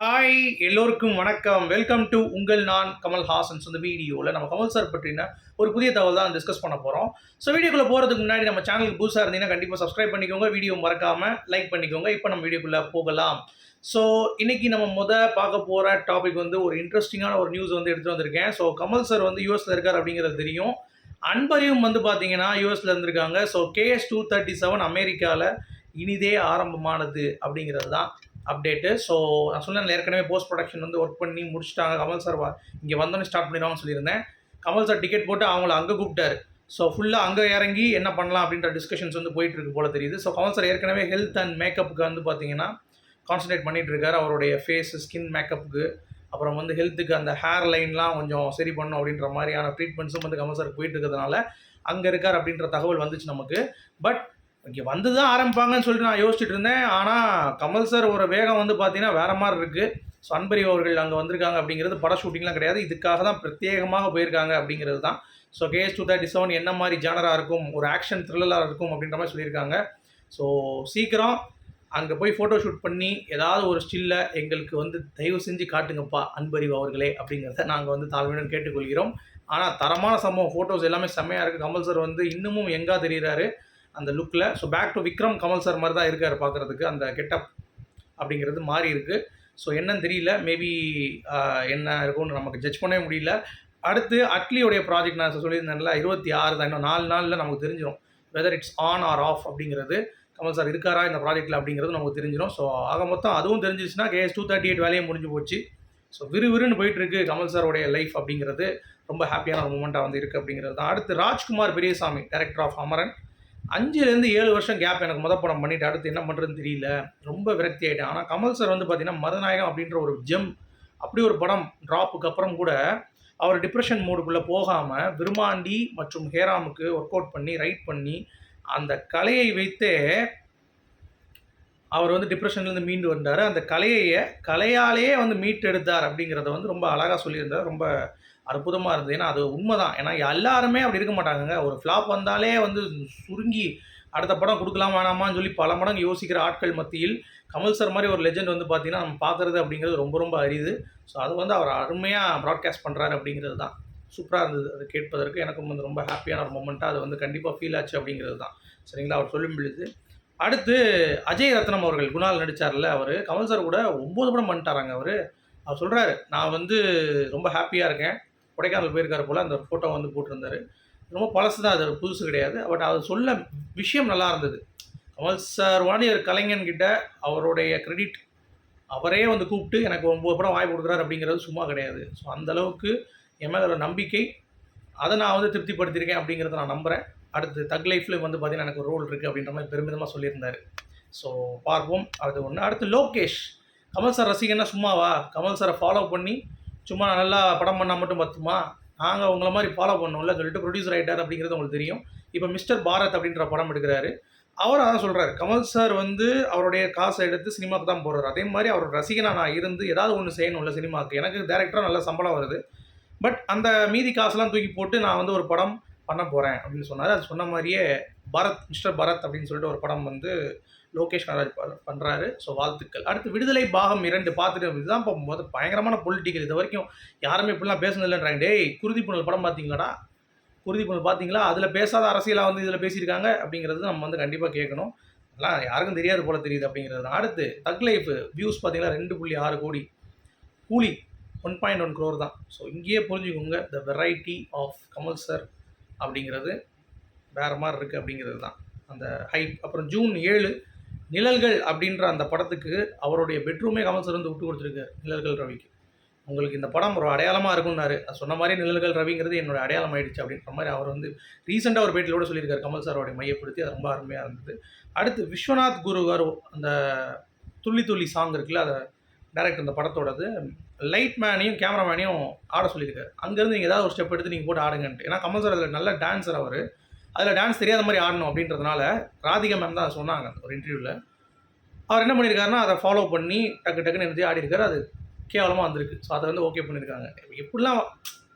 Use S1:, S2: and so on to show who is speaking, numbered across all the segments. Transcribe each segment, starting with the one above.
S1: Hi எல்லோருக்கும் வணக்கம். Welcome to உங்கள் நான் கமல் ஹாசன்ஸ் இந்த வீடியோவில் நம்ம கமல் சார் பற்றின ஒரு புதிய தகவல் தான் டிஸ்கஸ் பண்ண போகிறோம் ஸோ வீடியோக்குள்ளே போகிறதுக்கு முன்னாடி நம்ம சேனலுக்கு புதுசாக இருந்தீங்கன்னா கண்டிப்பாக சப்ஸ்கிரைப் பண்ணிக்கோங்க. வீடியோ மறக்காமல் லைக் பண்ணிக்கோங்க. இப்போ நம்ம வீடியோக்குள்ளே போகலாம். ஸோ இன்றைக்கி நம்ம முத பார்க்க போகிற டாபிக் வந்து ஒரு இன்ட்ரெஸ்டிங்கான ஒரு நியூஸ் வந்து எடுத்துகிட்டு வந்திருக்கேன். ஸோ கமல் சார் வந்து யூஎஸில் இருக்கார் அப்படிங்கிறது தெரியும். அன்பரையும் வந்து பார்த்தீங்கன்னா யூஎஸில் இருந்திருக்காங்க. So KS two thirty seven அமெரிக்காவில் இனிதே ஆரம்பமானது அப்படிங்கிறது தான். அப்டேட்டு ஸோ நான் சொன்னேன் ஏற்கனவே போஸ்ட் ப்ரொடக்ஷன் வந்து ஒர்க் பண்ணி முடிச்சுட்டாங்க கமல் சார் வா. இங்கே வந்தோன்னே ஸ்டார்ட் பண்ணிடுவாங்கன்னு சொல்லியிருந்தேன். கமல் சார் டிக்கெட் போட்டு அவங்கள அங்கே கூப்பிட்டாரு. ஸோ ஃபுல்லாக அங்கே இறங்கி என்ன பண்ணலாம் அப்படின்ற டிஸ்கஷன்ஸ் வந்து போயிட்டு இருக்கு போல தெரியுது. ஸோ கமல் சார் ஏற்கனவே ஹெல்த் அண்ட் மேக்கப்புக்கு வந்து பார்த்தீங்கன்னா கான்சன்ட்ரேட் பண்ணிட்டு இருக்காரு. அவருடைய ஃபேஸ் ஸ்கின் மேக்கப்புக்கு அப்புறம் வந்து ஹெல்த்துக்கு அந்த ஹேர் லைன்லாம் கொஞ்சம் சரி பண்ணும் அப்படின்ற மாதிரியான ட்ரீட்மெண்ட்ஸும் வந்து கமல் சார் போயிட்டு இருக்கிறதுனால அங்கே இருக்கார் அப்படின்ற தகவல் வந்துச்சு நமக்கு. பட் இங்கே வந்து தான் ஆரம்பிப்பாங்கன்னு சொல்லிட்டு நான் யோசிச்சுட்டு இருந்தேன். ஆனால் கமல் சார் ஒரு வேகம் வந்து பார்த்தீங்கன்னா வேற மாதிரி இருக்குது ஸோ அன்பரி அவர்கள் அங்கே வந்திருக்காங்க அப்படிங்கிறது பட ஷூட்டிங்லாம் கிடையாது. இதுக்காக தான் பிரத்யேகமாக போயிருக்காங்க அப்படிங்கிறது தான். So KS two thirty seven என்ன மாதிரி ஜானராக இருக்கும் ஒரு ஆக்ஷன் த்ரில்லராக இருக்கும் அப்படின்ற மாதிரி சொல்லியிருக்காங்க. ஸோ சீக்கிரம் அங்கே போய் ஃபோட்டோ ஷூட் பண்ணி ஏதாவது ஒரு ஸ்டில்லை எங்களுக்கு வந்து தயவு செஞ்சு காட்டுங்கப்பா அன்பறிவு அவர்களே அப்படிங்கிறத நாங்கள் வந்து தாழ்மையுடன் கேட்டுக்கொள்கிறோம். ஆனால் தரமான சம்பவம் ஃபோட்டோஸ் எல்லாமே செம்மையாக இருக்குது கமல் சார் வந்து இன்னமும் எங்கே தெரிகிறாரு அந்த லுக்கில் so back to Vikram Kamal sir மாதிரி தான் இருக்கார் பார்க்குறதுக்கு. அந்த கெட்டப் அப்படிங்கிறது மாறி இருக்குது ஸோ என்னன்னு தெரியல. மேபி என்ன இருக்கும்னு நமக்கு ஜட்ஜ் பண்ணவே முடியல. அடுத்து அட்லியோடைய ப்ராஜெக்ட் நான் சொல்லியிருந்தேன்ல இருபத்தி ஆறு தான். இன்னும் நாலு நாளில் நமக்கு தெரிஞ்சிடும் whether it's on or off அப்படிங்கிறது. கமல் சார் இருக்காரா இந்த ப்ராஜெக்ட்டில் அப்படிங்கிறது நமக்கு தெரிஞ்சிடும் ஸோ ஆக மொத்தம் அதுவும் தெரிஞ்சிச்சுன்னா கேஎஸ் டூ தேர்ட்டி எயிட் வேலையும் முடிஞ்சு போச்சு. ஸோ விறுவிறுன்னு போயிட்டுருக்கு கமல் சாரோடைய லைஃப் அப்படிங்கிறது. ரொம்ப ஹாப்பியான ஒரு மூமெண்ட்டாக வந்து இருக்குது அப்படிங்கிறது தான். அடுத்து ராஜ்குமார் பெரியசாமி டேரக்டர் ஆஃப் அமரன் அஞ்சுலேருந்து ஏழு வருஷம் கேப் எனக்கு முத படம் பண்ணிவிட்டு அடுத்து என்ன பண்ணுறதுன்னு தெரியல. ரொம்ப விரக்தி ஆகிட்டேன் ஆனால் கமல் சார் வந்து பார்த்தீங்கன்னா மதநாயகம் அப்படின்ற ஒரு ஜெம் அப்படி ஒரு படம் ட்ராப்புக்கு அப்புறம் கூட அவர் டிப்ரெஷன் மூடுக்குள்ளே போகாமல் விருமாண்டி மற்றும் ஹேராமுக்கு ஒர்க் அவுட் பண்ணி ரைட் பண்ணி அந்த கலையை வைத்தே அவர் வந்து டிப்ரெஷன்லேருந்து மீண்டு வந்தார். அந்த கலையை கலையாலேயே வந்து மீட்டெடுத்தார் அப்படிங்கிறத வந்து ரொம்ப அழகாக சொல்லியிருந்தார். ரொம்ப அற்புதமாக இருந்தது. ஏன்னா அது உண்மைதான். ஏன்னா எல்லாருமே அப்படி இருக்க மாட்டாங்கங்க. ஒரு ஃப்ளாப் வந்தாலே வந்து சுருங்கி அடுத்த படம் கொடுக்கலாம் வேணாமான்னு சொல்லி பல மடங்கு யோசிக்கிற ஆட்கள் மத்தியில் கமல் சார் மாதிரி ஒரு லெஜெண்ட் வந்து பார்த்தீங்கன்னா நம்ம பார்க்குறது அப்படிங்கிறது ரொம்ப ரொம்ப அரிது. ஸோ அது வந்து அவர் அருமையாக ப்ராட்காஸ்ட் பண்ணுறாரு அப்படிங்கிறது தான். சூப்பராக இருந்தது. அது கேட்பதற்கு எனக்கும் வந்து ரொம்ப ஹாப்பியான ஒரு மூமெண்ட்டாக அது வந்து கண்டிப்பாக ஃபீல் ஆச்சு அப்படிங்கிறது தான். சரிங்களா? அவர் சொல்லும் பொழுது அடுத்து அஜய் ரத்னம் அவர்கள் குணால் நடித்தார்ல அவர். கமல் சார் கூட ஒம்பது படம் பண்ணிட்டாராங்க அவர். அவர் சொல்கிறாரு நான் வந்து ரொம்ப ஹாப்பியாக இருக்கேன். கொடைக்கானல் போயிருக்காரு போல் அந்த ஃபோட்டோ வந்து போட்டிருந்தாரு. ரொம்ப பழசு தான் அது புதுசு கிடையாது. பட் அவர் சொல்ல விஷயம் நல்லா இருந்தது. கமல் சார் வாணியர் கலைஞன்கிட்ட அவருடைய கிரெடிட் அவரே வந்து கூப்பிட்டு எனக்கு ஒம்பது படம் வாய்ப்பு கொடுக்குறாரு அப்படிங்கிறது சும்மா கிடையாது. ஸோ அந்தளவுக்கு என் மேலே ஒரு நம்பிக்கை அதை நான் வந்து திருப்திப்படுத்தியிருக்கேன் அப்படிங்கிறத நான் நம்புகிறேன் அடுத்து தக் லைஃப்பில் வந்து பார்த்திங்கன்னா எனக்கு ஒரு ரோல் இருக்குது அப்படின்ற மாதிரி பெருமிதமாக சொல்லியிருந்தார். ஸோ பார்ப்போம். அது ஒன்று அடுத்து லோகேஷ். கமல் சார் ரசிகன்னா சும்மாவா? கமல் சாரை ஃபாலோ பண்ணி சும்மா நல்லா படம் பண்ணால் மட்டும் பத்துமா? நாங்கள் உங்களை மாதிரி ஃபாலோ பண்ணோம்ல சொல்லிட்டு ப்ரொடியூசர் ஆகிட்டார் அப்படிங்கிறது உங்களுக்கு தெரியும். இப்போ மிஸ்டர் பாரத் அப்படின்ற படம் எடுக்கிறாரு. அவர் அதான் சொல்கிறார் கமல் சார் வந்து அவருடைய காசை எடுத்து சினிமாவுக்கு தான் போகிறார் அதே மாதிரி அவர் ரசிகனாக நான் இருந்து ஏதாவது ஒன்று செய்யணும்ல சினிமாவுக்கு. எனக்கு டேரக்டராக நல்ல சம்பளம் வருது. பட் அந்த மீதி காசுலாம் தூக்கி போட்டு நான் வந்து ஒரு படம் பண்ண போகிறேன் அப்படின்னு சொன்னார். அது சொன்ன மாதிரியே பரத் மிஸ்டர் பரத் அப்படின்னு சொல்லிட்டு ஒரு படம் வந்து லோகேஷ் கனராஜ் பண்ணுறாரு ஸோ வாழ்த்துக்கள். அடுத்து விடுதலை பாகம் இரண்டு பார்த்துட்டு இதுதான் இப்போ முத பயங்கரமான பொலிட்டிக்கல் இது வரைக்கும் யாருமே இப்படிலாம் பேசுனதில்லைன்றாங்க டேய் குருதி புனல் படம் பார்த்தீங்களாடா குருதி புனல் பார்த்தீங்களா அதில் பேசாத அரசியலாக வந்து இதில் பேசியிருக்காங்க அப்படிங்கிறது நம்ம வந்து கண்டிப்பாக கேட்கணும். அதெல்லாம் யாருக்கும் தெரியாது போல தெரியுது அப்படிங்கிறது அடுத்து தக் லைஃப் வியூஸ் பார்த்தீங்கன்னா ரெண்டு புள்ளி ஆறு கோடி. கூலி ஒன் பாயிண்ட் ஒன் க்ரோர் தான். ஸோ இங்கேயே புரிஞ்சுக்கோங்க. The variety of Kamal sir அப்படிங்கிறது வேறு மாதிரி இருக்குது அப்படிங்கிறது தான் அந்த ஹைப் அப்புறம் ஜூன் ஏழு நிழல்கள் அப்படின்ற அந்த படத்துக்கு அவருடைய பெட்ரூமே கமல் சார் வந்து விட்டு கொடுத்துருக்காரு நிழல்கள் ரவிக்கு. உங்களுக்கு இந்த படம் ஒரு அடையாளமாக இருக்கும்னாரு. சொன்ன மாதிரி நிழல்கள் ரவிங்கிறது என்னோட அடையாளம் ஆயிடுச்சு அப்படின்ற மாதிரி அவர் வந்து ரீசெண்டாக ஒரு பேட்டில் கூட சொல்லியிருக்காரு கமல் சாரோடைய மையப்படுத்தி. அது ரொம்ப அருமையாக இருந்தது. அடுத்து விஸ்வநாத் குரு கார் அந்த துள்ளி துள்ளி சாங் இருக்குல்ல அதை டேரக்ட் அந்த படத்தோடது லைட் மேனையும் கேமராமேனையும் ஆட சொல்லியிருக்காரு. அங்கேருந்து நீங்கள் ஏதாவது ஒரு ஸ்டெப் எடுத்து நீங்கள் போட்டு ஆடுங்கன்ட்டு. ஏன்னா கமல் சார் அதில் நல்ல டான்ஸர் அவர். அதில் டான்ஸ் தெரியாத மாதிரி ஆடணும் அப்படின்றதுனால ராதிகா மேம் தான் சொன்னாங்க ஒரு இன்டர்வியூவில் அவர் என்ன பண்ணியிருக்காருன்னா அதை ஃபாலோ பண்ணி டக்கு டக்குன்னு எழுதி ஆடிருக்காரு. அது கேவலமாக வந்திருக்கு. ஸோ அதை வந்து ஓகே பண்ணியிருக்காங்க எப்படிலாம்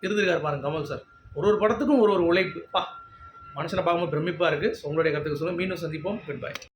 S1: இருந்திருக்காரு பாருங்க கமல் சார் ஒரு ஒரு படத்துக்கும் ஒரு ஒரு உழைப்பு. பா மனுஷனை பார்க்கும்போது பிரமிப்பாக இருக்குது ஸோ உங்களுடைய கருத்துக்கு சொல்லுங்கள் மீண்டும் சந்திப்போம். Good bye